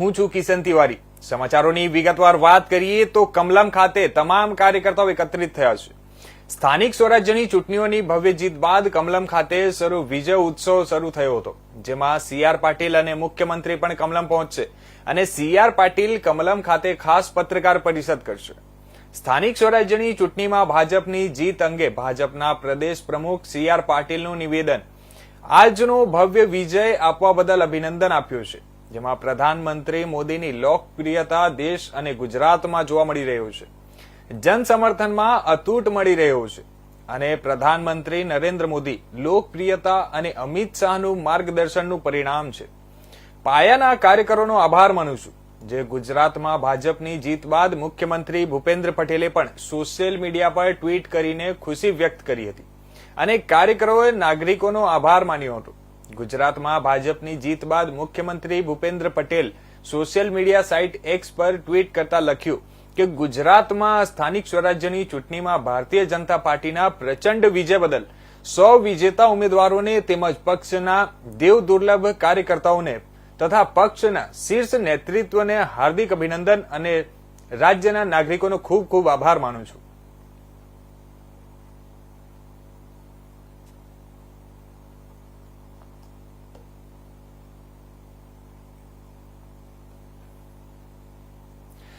હું છું કિશન તિવારી. સમાચારોની વિગતવાર વાત કરીએ તો કમલમ ખાતે તમામ કાર્યકર્તાઓ એકત્રિત થયા છે. સ્થાનિક સ્વરાજ્યની ચૂંટણીઓની ભવ્ય જીત બાદ કમલમ ખાતે શરૂ વિજય ઉત્સવ શરૂ થયો હતો, જેમાં સીઆર પાટીલ અને મુખ્યમંત્રી પણ કમલમ પહોંચશે અને સીઆર પાટીલ કમલમ ખાતે ખાસ પત્રકાર પરિષદ કરશે. સ્થાનિક સ્વરાજ્યની ચૂંટણીમાં ભાજપની જીત અંગે ભાજપના પ્રદેશ પ્રમુખ સીઆર પાટીલનું નિવેદન. આજનો ભવ્ય વિજય આપવા બદલ અભિનંદન આપ્યું છે. જેમાં પ્રધાનમંત્રી મોદીની લોકપ્રિયતા દેશ અને ગુજરાતમાં જોવા મળી રહ્યું છે. જન સમર્થનમાં અતૂટ મળી રહ્યું છે અને પ્રધાનમંત્રી નરેન્દ્ર મોદી લોકપ્રિયતા અને અમિત શાહનું માર્ગદર્શનનું પરિણામ છે. પાયાના કાર્યકરોનો આભાર માનું છું, જે ગુજરાતમાં ભાજપની જીત બાદ મુખ્યમંત્રી ભૂપેન્દ્ર પટેલે પણ સોશિયલ મીડિયા પર ટ્વીટ કરીને ખુશી વ્યક્ત કરી હતી. અને કાર્યકરોએ નાગરિકોનો આભાર માન્યો હતો. ગુજરાતમાં ભાજપની જીત બાદ મુખ્યમંત્રી Bhupendra Patel social media site X પર ટ્વીટ કરતા લખ્યું કે ગુજરાતમાં સ્થાનિક સ્વરાજ્યની ચૂંટણીમાં ભારતીય જનતા પાર્ટીના પ્રચંડ વિજય બદલ સો વિજેતા ઉમેદવારોને તેમજ પક્ષના દેવ દુર્લભ કાર્યકર્તાઓને તથા પક્ષના શીર્ષ નેતૃત્વને હાર્દિક અભિનંદન અને રાજ્યના નાગરિકોનો ખૂબ ખૂબ આભાર માનું છું.